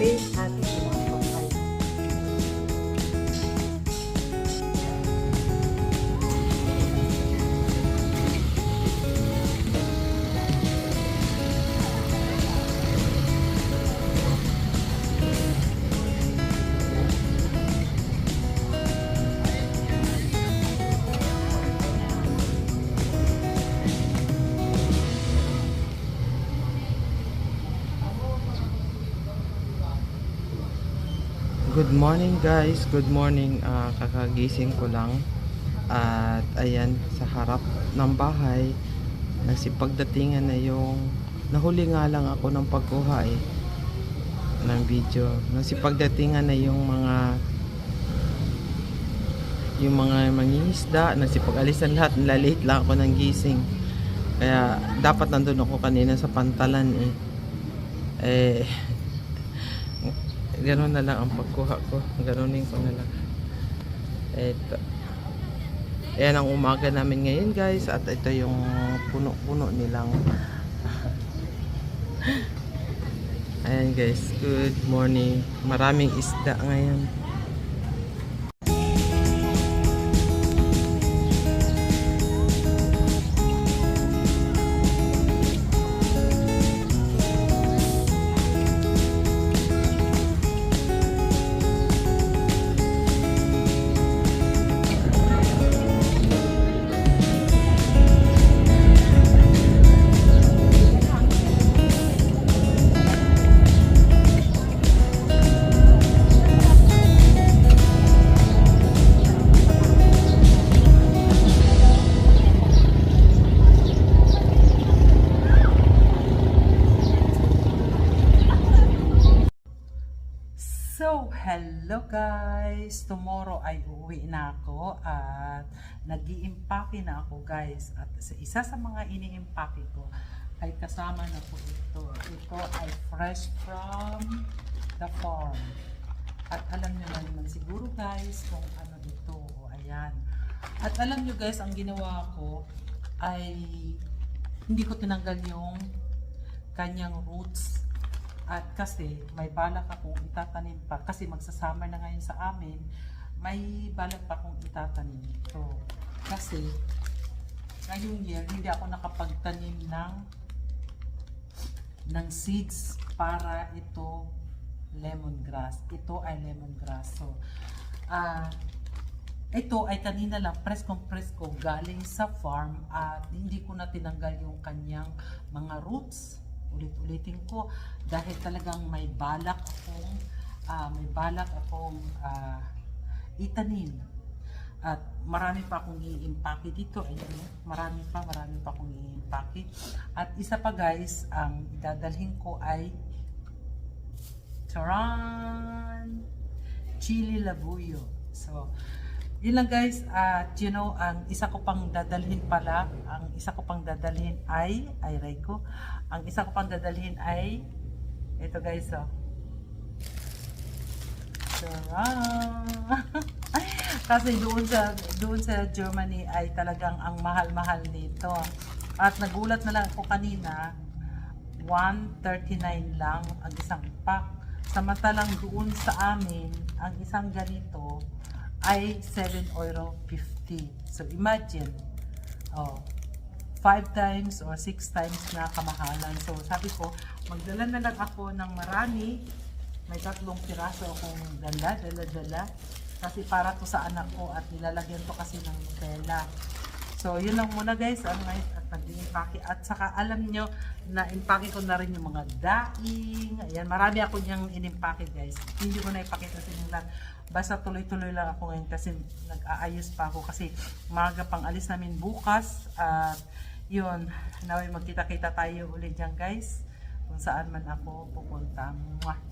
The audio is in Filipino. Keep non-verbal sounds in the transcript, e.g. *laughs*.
Beijo. Good morning guys, good morning. Ah, kakagising ko lang. At ayan, sa harap ng bahay, nagsipagdatingan na yung nahuli nga lang ako ng pagkuha eh ng video. Nagsipagdatingan na yung mga yung mga mangingisda, nagsipag-alisan lahat, nalalate lang ako ng gising. Kaya dapat nandun ako kanina sa pantalan eh. Eh, Ganon na lang ang pagkuha ko. Ganonin ko na lang. Eto. Ayan ang umaga namin ngayon guys. At ito yung puno-puno nilang. *laughs* Ayan guys. Good morning. Maraming isda ngayon. So, hello guys! Tomorrow ay uuwi na ako at nag iimpake na ako guys. At sa isa sa mga ini-impake ko ay kasama na po ito. Ito ay fresh from the farm. At alam nyo na naman siguro guys kung ano ito. O, ayan. At alam nyo guys, ang ginawa ko ay hindi ko tinanggal yung kanyang roots at kasi may balak akong itatanim pa kasi magsasummer na ngayon sa amin may balak pa akong itatanim. Ito kasi ngayong year hindi ako nakapagtanim ng ng seeds para ito lemongrass. Ito ay lemongrass. So ah ito ay kanina lang preskong presko galing sa farm at hindi ko na tinanggal yung kanyang mga roots ulit-ulitin ko dahil talagang may balak akong ah, may balak akong ah, itanim. At marami pa akong i-impake dito ayun marami pa marami pa akong i-impake. At isa pa guys ang dadalhin ko ay charan chili labuyo. So yun lang guys. At you know ang isa ko pang dadalhin pala ang isa ko pang dadalhin ay ay ray ang isa ko pang dadalhin ay ito guys oh. *laughs* Kasi doon sa doon sa Germany ay talagang ang mahal-mahal nito. At nagulat na lang ako kanina 139 lang ang isang pack. Samantalang doon sa amin ang isang ganito ay 7 euro 50 so imagine oh 5 times or 6 times na kamahalan. So sabi ko magdala na lang ako ng marami. May tatlong piraso akong dala dala dala. Kasi para to sa anak ko at nilalagyan to kasi ng Nutella So, yun lang muna guys. Ano guys, at nag-impake. At saka alam nyo, na impake ko na rin yung mga daing. Ayan, marami ako niyang inimpake guys. Hindi ko na ipakita sa inyo lahat. Basta tuloy-tuloy lang ako ngayon kasi nag-aayos pa ako. Kasi maga pang alis namin bukas. At yun, naway magkita-kita tayo ulit dyan guys. Kung saan man ako pupunta. Mwah!